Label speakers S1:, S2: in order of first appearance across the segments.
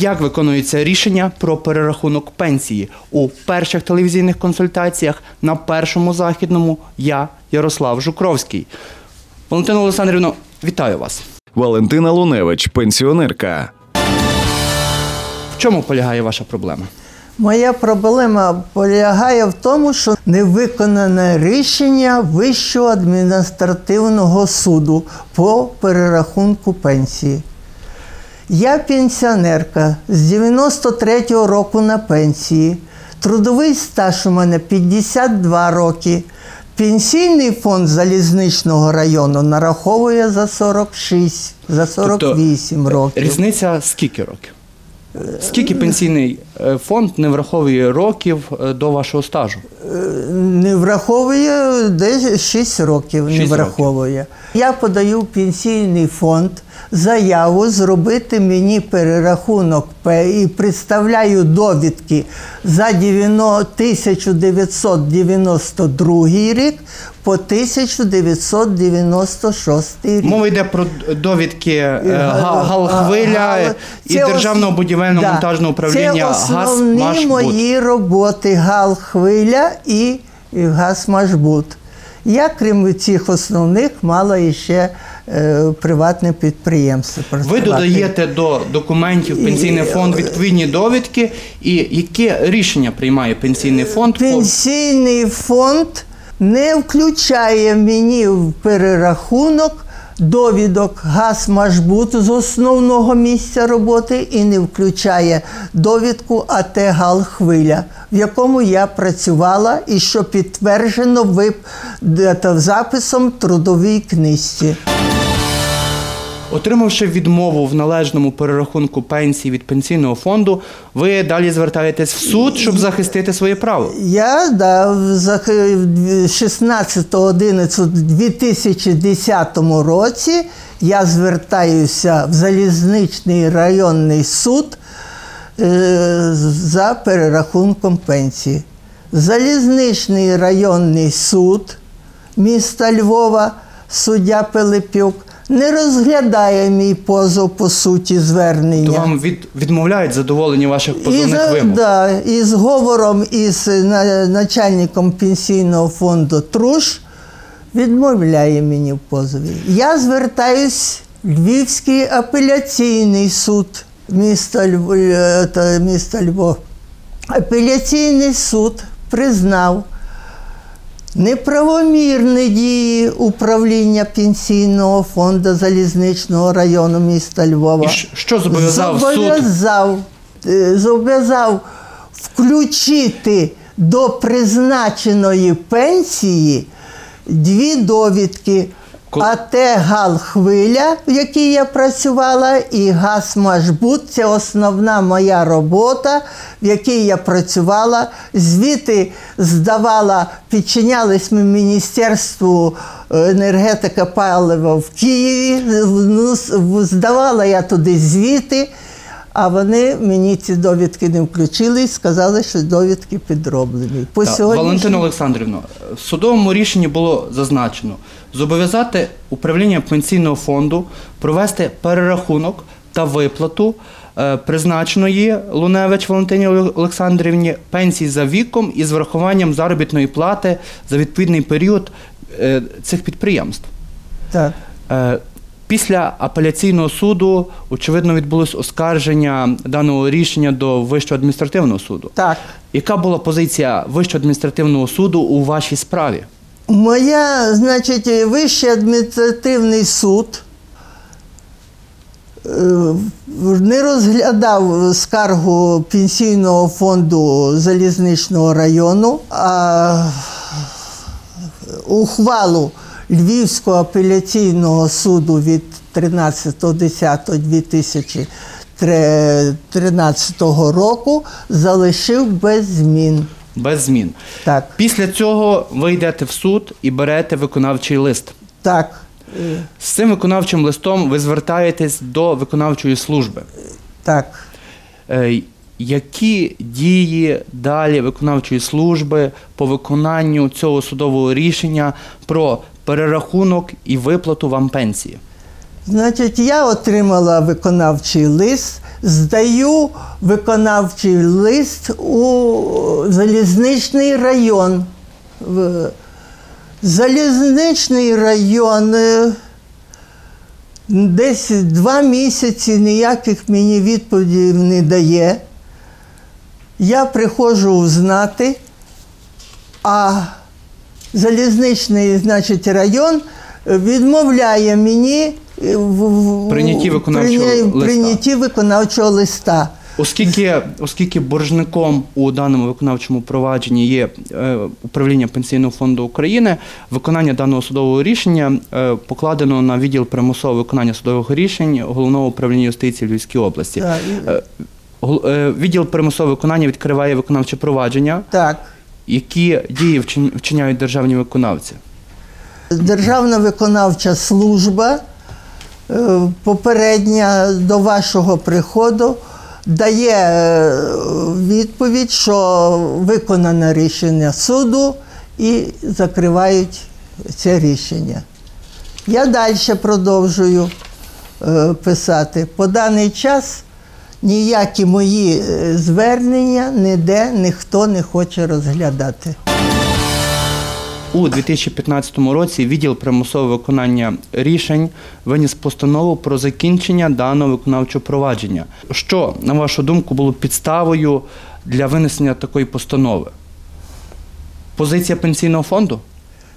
S1: як виконується рішення про перерахунок пенсії у перших телевізійних консультаціях на першому західному я, Ярослав Жукровський. Валентина Олександрівно, вітаю вас.
S2: Валентина Луневич, пенсіонерка.
S1: В чому полягає ваша проблема?
S3: Моя проблема полягає в тому, що не виконане рішення Вищого адміністративного суду по перерахунку пенсії. Я пенсіонерка з 93-го року на пенсії. Трудовий стаж у мене 52 роки. Пенсійний фонд залізничного району нараховує за 46, за 48 років.
S1: Тобто, Різниця скільки років? Скільки пенсійний е, фонд не враховує років е, до вашого стажу?
S3: Не враховує десь 6 років.
S1: Шість
S3: не
S1: років.
S3: враховує. Я подаю в пенсійний фонд заяву зробити мені перерахунок і представляю довідки за 90 1992 рік по 1996 рік.
S1: Мова йде про довідки е, Га-
S3: Е,
S1: Галхвиля і Державного будівельно-монтажного управління
S3: основні
S1: Машбуд.
S3: мої роботи Галхвиля і, і Газмашбуд. Я, крім цих основних, мала іще е, приватне підприємство.
S1: Ви додаєте до документів пенсійний фонд відповідні довідки, і яке рішення приймає пенсійний фонд?
S3: Пенсійний фонд не включає мені в перерахунок довідок Газмашбут з основного місця роботи і не включає довідку АТ Галхвиля, в якому я працювала і що підтверджено вип... записом трудовій книжці.
S1: Отримавши відмову в належному перерахунку пенсії від пенсійного фонду, ви далі звертаєтесь в суд, щоб захистити своє право.
S3: Я да, в зах- 16.11.2010 році я звертаюся в залізничний районний суд е, за перерахунком пенсії. Залізничний районний суд міста Львова, суддя Пилипюк, не розглядає мій позов по суті звернення.
S1: То вам від, відмовляють задоволення ваших позовних
S3: за-
S1: вимог.
S3: да, і з говором із на- начальником пенсійного фонду Труш відмовляє мені в позові. Я звертаюсь в Львівський апеляційний суд міста, Льв... е, та, міста Львов. Апеляційний суд признав неправомірні дії управління пенсійного фонду залізничного району міста Львова.
S1: І що зобов'язав?
S3: Зобов'язав, суд? зобов'язав включити до призначеної пенсії дві довідки.
S1: Ко-
S3: гал хвиля, в якій я працювала, і Газмашбуд це основна моя робота, в якій я працювала. Звіти здавала, підчинялись ми Міністерству енергетики енергетика палива в Києві. Ну, Здавала я туди звіти, а вони мені ці довідки не включили і сказали, що довідки підроблені. По
S1: Так,
S3: сьогоднішній-
S1: Валентино Олександрівно, в судовому рішенні було зазначено зобов'язати управління пенсійного фонду провести перерахунок та виплату е, призначеної Луневич Валентині Олександрівні пенсії за віком із врахуванням заробітної плати за відповідний період е, цих підприємств.
S3: Так.
S1: Е, Після апеляційного суду, очевидно, відбулось оскарження даного рішення до Вищого адміністративного суду.
S3: так.
S1: Яка була позиція Вищого адміністративного суду у вашій справі?
S3: Моя, значить, Вищий адміністративний суд е, не розглядав скаргу пенсійного фонду залізничного району, а ухвалу Львівського апеляційного суду від 13.10.2013 року залишив без змін.
S1: Без змін.
S3: Так,
S1: Після цього ви йдете в суд і берете виконавчий лист.
S3: так.
S1: З цим виконавчим листом ви звертаєтесь до виконавчої служби.
S3: Так.
S1: Е, Які дії далі виконавчої служби по виконанню цього судового рішення про перерахунок і виплату вам пенсії?
S3: Значить, я отримала виконавчий лист, здаю виконавчий лист у залізничний район. Залізничний район е, десь два місяці ніяких мені відповідей не дає. Я приходжу узнати, а залізничний, значить, район е, відмовляє мені е, в,
S1: Прийнятті виконавчого
S3: прийня-
S1: листа.
S3: прийнятті виконавчого листа.
S1: Оскільки, оскільки боржником у даному виконавчому провадженні є е, управління Пенсійного фонду України, виконання даного судового рішення е, покладено на відділ примусового виконання судових рішень головного управління юстиції Львівській області.
S3: Так,
S1: Е, е, Відділ примусового виконання відкриває виконавче провадження,
S3: Так.
S1: Які дії вчиняють державні виконавці.
S3: Державна виконавча служба е, попередня до вашого приходу дає е, відповідь, що виконане рішення суду і закривають це рішення. Я далі продовжую е, писати. По даний час ніякі мої е, звернення ніде ніхто не хоче розглядати.
S1: У 2015 році відділ примусового виконання рішень виніс постанову про закінчення даного виконавчого провадження. Що, на вашу думку, було підставою для винесення такої постанови? Позиція пенсійного фонду?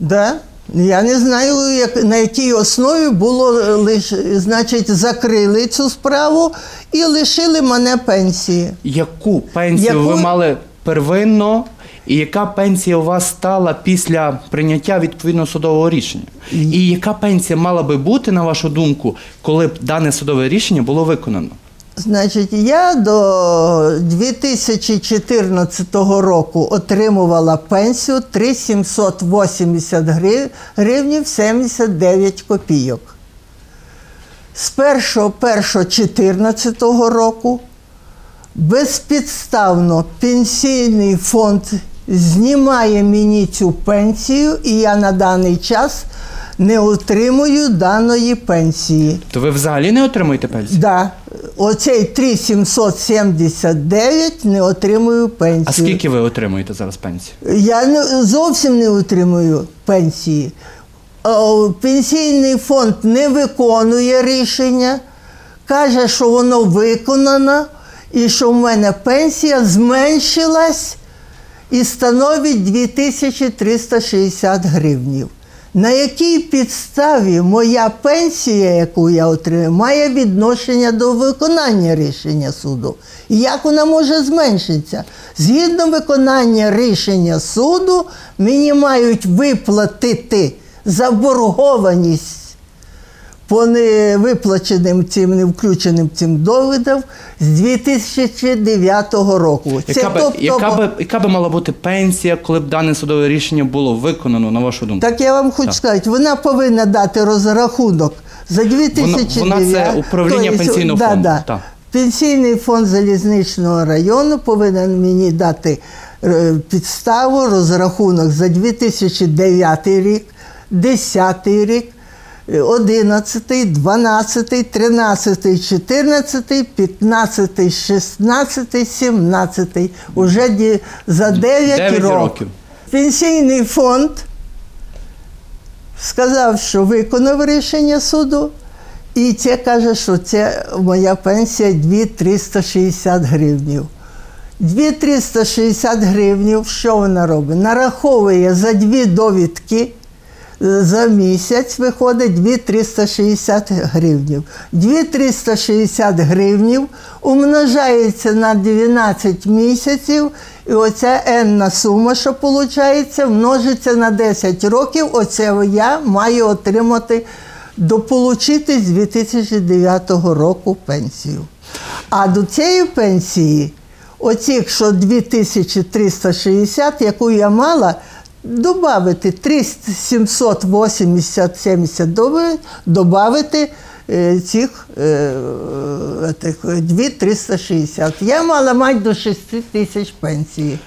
S3: Да. Я не знаю, як, на якій основі було е, лиш, значить, закрили цю справу і лишили мене пенсії.
S1: Яку пенсію
S3: Яку?
S1: ви мали первинно, і яка пенсія у вас стала після прийняття відповідного судового рішення? І яка пенсія мала би бути, на вашу думку, коли б дане судове рішення було виконано?
S3: Значить, я до 2014 року отримувала пенсію 3780 грив- гривнів 79 копійок. З 1.1.14 року безпідставно пенсійний фонд знімає мені цю пенсію, і я на даний час не отримую даної пенсії.
S1: То ви взагалі не отримуєте пенсію?
S3: Да. Оцей 3779 не отримую пенсію.
S1: А скільки ви отримуєте зараз пенсію?
S3: Я не, зовсім не отримую пенсії. Пенсійний фонд не виконує рішення, каже, що воно виконано, і що в мене пенсія зменшилась і становить 2360 гривнів. На якій підставі моя пенсія, яку я отримую, має відношення до виконання рішення суду? І як вона може зменшитися? Згідно виконання рішення суду, мені мають виплатити заборгованість по невиплаченим цим, не включеним цим довідам з 2009 року.
S1: Це Яка би,
S3: тобто-
S1: яка, би, яка би мала бути пенсія, коли б дане судове рішення було виконано, на вашу думку?
S3: Так я вам хочу
S1: Так.
S3: сказати, вона повинна дати розрахунок за 2009.
S1: Вона- вона це управління
S3: Тобто,
S1: пенсійного
S3: да,
S1: фонду,
S3: Да.
S1: так.
S3: Пенсійний фонд залізничного району повинен мені дати е, підставу, розрахунок за 2009 рік, 10 рік. 11, 12, 13, 14, 15, 16, 17. Уже ді- за 9,
S1: Дев'ять
S3: років.
S1: років.
S3: Пенсійний фонд сказав, що виконав рішення суду, і це каже, що це моя пенсія 2360 гривнів. 2360 гривнів, що вона робить? Нараховує за дві довідки за місяць виходить 2360 гривнів. 2360 гривнів умножається на 12 місяців, і оця енна сума, що виходить, множиться на 10 років. Оце я маю отримати, дополучити з 2009 року пенсію. А до цієї пенсії, оцих, що 2360, яку я мала, Добавити 300, 780, 70 доби- добавити е, цих е, е, тих, е, 2360. Я мала мати до 6 тисяч пенсії.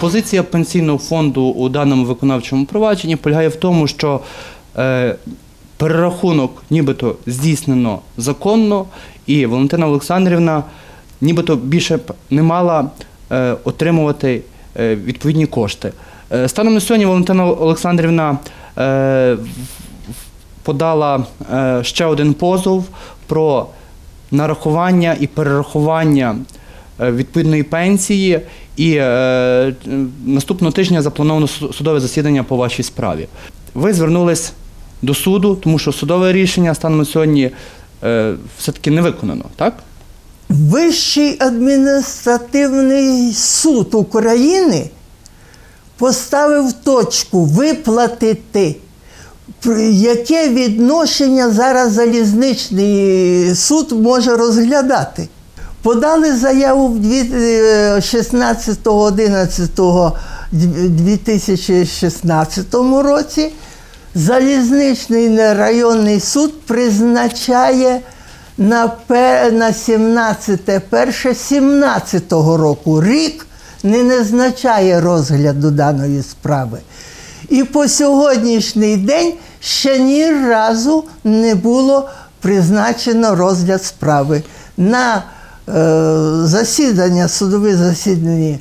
S1: Позиція пенсійного фонду у даному виконавчому провадженні полягає в тому, що е, перерахунок нібито здійснено законно, і Валентина Олександрівна нібито більше не мала е, отримувати відповідні кошти. Е, станом на сьогодні Валентина Олександрівна е, подала е, ще один позов про нарахування і перерахування е, відповідної пенсії. І е, наступного тижня заплановано судове засідання по вашій справі. Ви звернулись до суду, тому що судове рішення станом на сьогодні е, все-таки не виконано, так?
S3: Вищий адміністративний суд України поставив точку виплатити. Яке відношення зараз залізничний суд може розглядати? Подали заяву в дві- е, 16.11.2016 році. Залізничний районний суд призначає на, на 17.01.17 року. Рік не назначає розгляду даної справи. І по сьогоднішній день ще ні разу не було призначено розгляд справи. На е, засідання, судове засідання,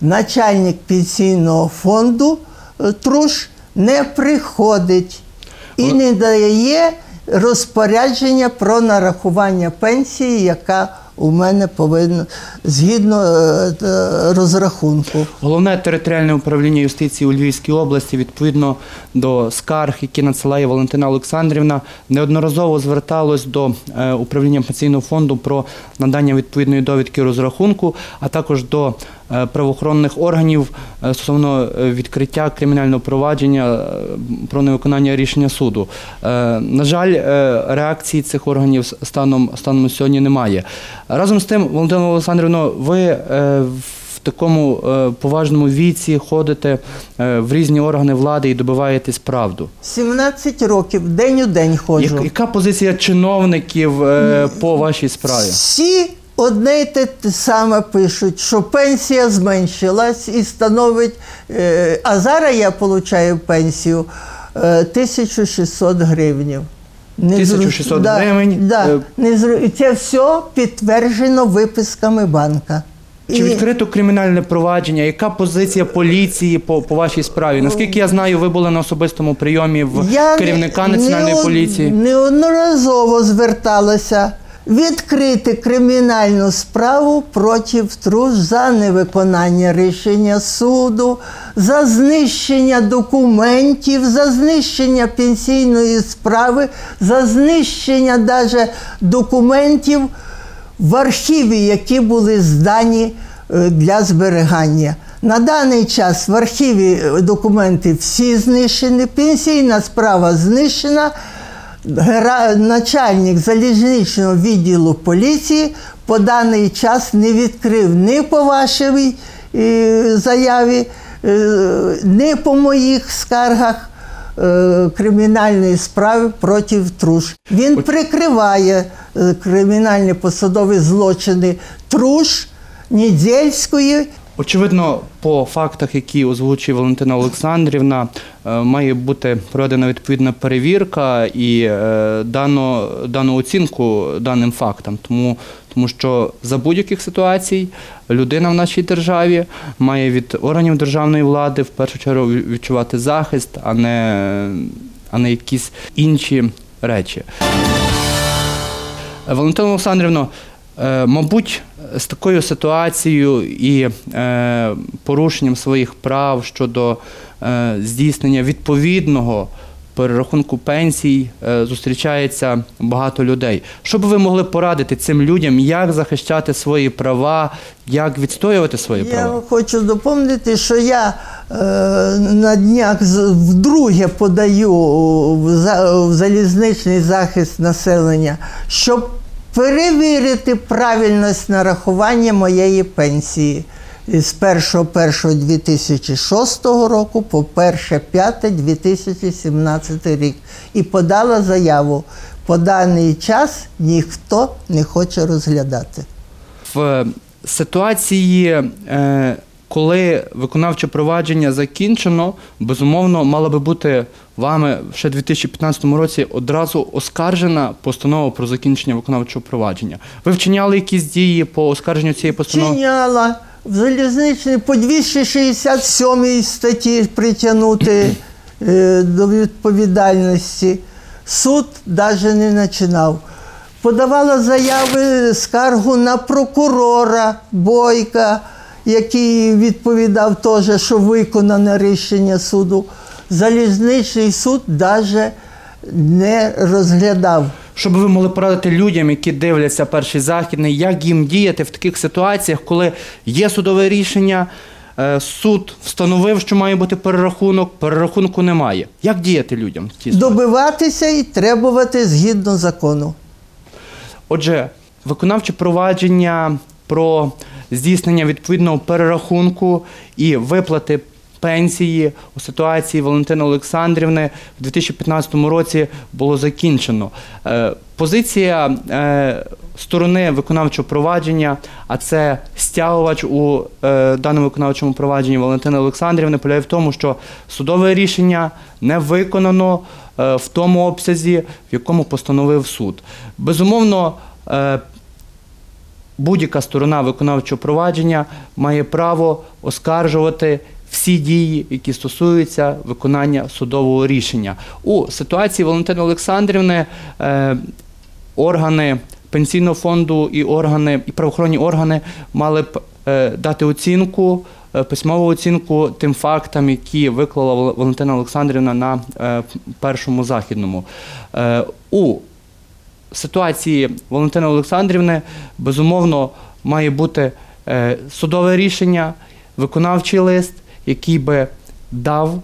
S3: начальник пенсійного фонду е, Труш не приходить і не дає розпорядження про нарахування пенсії, яка у мене повинна згідно е, е, розрахунку.
S1: Головне територіальне управління юстиції у Львівській області відповідно до скарг, які надсилає Валентина Олександрівна, неодноразово зверталось до е, управління пенсійного фонду про надання відповідної довідки розрахунку, а також до правоохоронних органів е, стосовно е, відкриття кримінального провадження е, про невиконання рішення суду. Е, На жаль, е, реакції цих органів станом станом сьогодні немає. Разом з тим, Валентина Олександрівна, ви е, в такому е, поважному віці ходите е, в різні органи влади і добиваєтесь правду.
S3: 17 років, день у день ходжу.
S1: Я- Яка позиція чиновників е, по вашій справі?
S3: Всі одне й те саме пишуть, що пенсія зменшилась і становить. е, а зараз я отримую пенсію е, 1600 гривень. Не зру-
S1: гривень,
S3: Да,
S1: е,
S3: не зру- це все підтверджено виписками банка.
S1: Чи відкрито кримінальне провадження? Яка позиція поліції по, по вашій справі? Наскільки я знаю, ви були на особистому прийомі в
S3: Я
S1: керівника
S3: не-
S1: національної
S3: неод-
S1: поліції.
S3: Неодноразово зверталася відкрити кримінальну справу проти Труш за невиконання рішення суду, за знищення документів, за знищення пенсійної справи, за знищення даже документів в архіві, які були здані е, для зберігання. На даний час в архіві е, документи всі знищені, пенсійна справа знищена. Начальник залізничного відділу поліції по даний час не відкрив ні по вашій е, заяві, е, ні по моїх скаргах е, кримінальної справи проти Труш. Він прикриває кримінальні посадові злочини Труш, Нідзельської.
S1: Очевидно, по фактах, які озвучує Валентина Олександрівна, е, має бути проведена відповідна перевірка і е, дано, дану оцінку даним фактам. Тому, тому що за будь-яких ситуацій людина в нашій державі має від органів державної влади в першу чергу відчувати захист, а не, а не якісь інші речі. Валентина Олександрівна, е, мабуть, з такою ситуацією і е, порушенням своїх прав щодо е, здійснення відповідного перерахунку пенсій е, зустрічається багато людей. Що б ви могли порадити цим людям, як захищати свої права, як відстоювати свої
S3: Я
S1: права?
S3: хочу доповнити, що я е, на днях вдруге подаю в, за- в залізничний захист населення, щоб перевірити правильність нарахування моєї пенсії з 1.1.2006 року по 1.5.2017 рік. І подала заяву. По даний час ніхто не хоче розглядати.
S1: В ситуації, е, коли виконавче провадження закінчено, безумовно, мала би бути вами ще в 2015 році одразу оскаржена постанова про закінчення виконавчого провадження. Ви вчиняли якісь дії по оскарженню цієї постанови?
S3: Вчиняла в залізничній по 267 статті притягнути е, до відповідальності. Суд навіть не починав. Подавала заяви, скаргу на прокурора Бойка, який відповідав теж, що виконане рішення суду. Залізничний суд навіть не розглядав.
S1: Щоб ви могли порадити людям, які дивляться перший західний, як їм діяти в таких ситуаціях, коли є судове рішення, е, суд встановив, що має бути перерахунок, перерахунку немає. Як діяти людям?
S3: Добиватися і требувати згідно закону.
S1: Отже, виконавче провадження про здійснення відповідного перерахунку і виплати пенсії у ситуації Валентини Олександрівни в 2015 році було закінчено. Е, Позиція е, сторони виконавчого провадження, а це стягувач у е, даному виконавчому провадженні Валентини Олександрівни, полягає в тому, що судове рішення не виконано в тому обсязі, в якому постановив суд. Безумовно, будь-яка сторона виконавчого провадження має право оскаржувати всі дії, які стосуються виконання судового рішення. У ситуації Валентини Олександрівни е, органи пенсійного фонду і органи і правоохоронні органи мали б е, дати оцінку. е, Письмову оцінку тим фактам, які виклала Вал- Валентина Олександрівна на першому західному. У ситуації Валентини Олександрівни безумовно має бути е, судове рішення, виконавчий лист, який би дав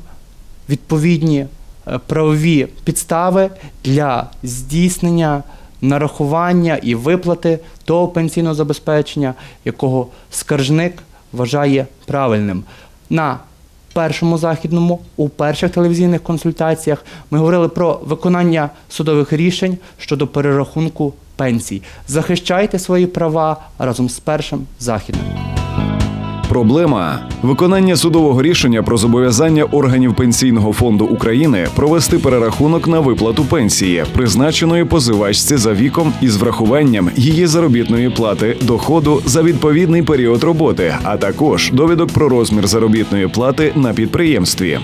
S1: відповідні е, правові підстави для здійснення нарахування і виплати того пенсійного забезпечення, якого скаржник вважає правильним. На першому західному, у перших телевізійних консультаціях ми говорили про виконання судових рішень щодо перерахунку пенсій. Захищайте свої права разом з першим західним.
S2: Проблема виконання судового рішення про зобов'язання органів пенсійного фонду України провести перерахунок на виплату пенсії, призначеної позивачці за віком із врахуванням її заробітної плати доходу за відповідний період роботи, а також довідок про розмір заробітної плати на підприємстві.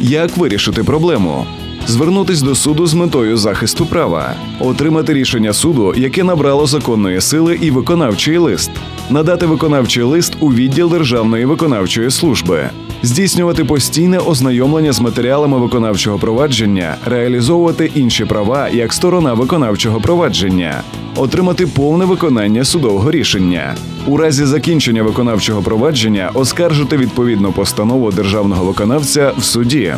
S2: Як вирішити проблему? Звернутись до суду з метою захисту права, отримати рішення суду, яке набрало законної сили, і виконавчий лист, надати виконавчий лист у відділ Державної виконавчої служби, здійснювати постійне ознайомлення з матеріалами виконавчого провадження, реалізовувати інші права як сторона виконавчого провадження, отримати повне виконання судового рішення. У разі закінчення виконавчого провадження оскаржити відповідну постанову державного виконавця в суді.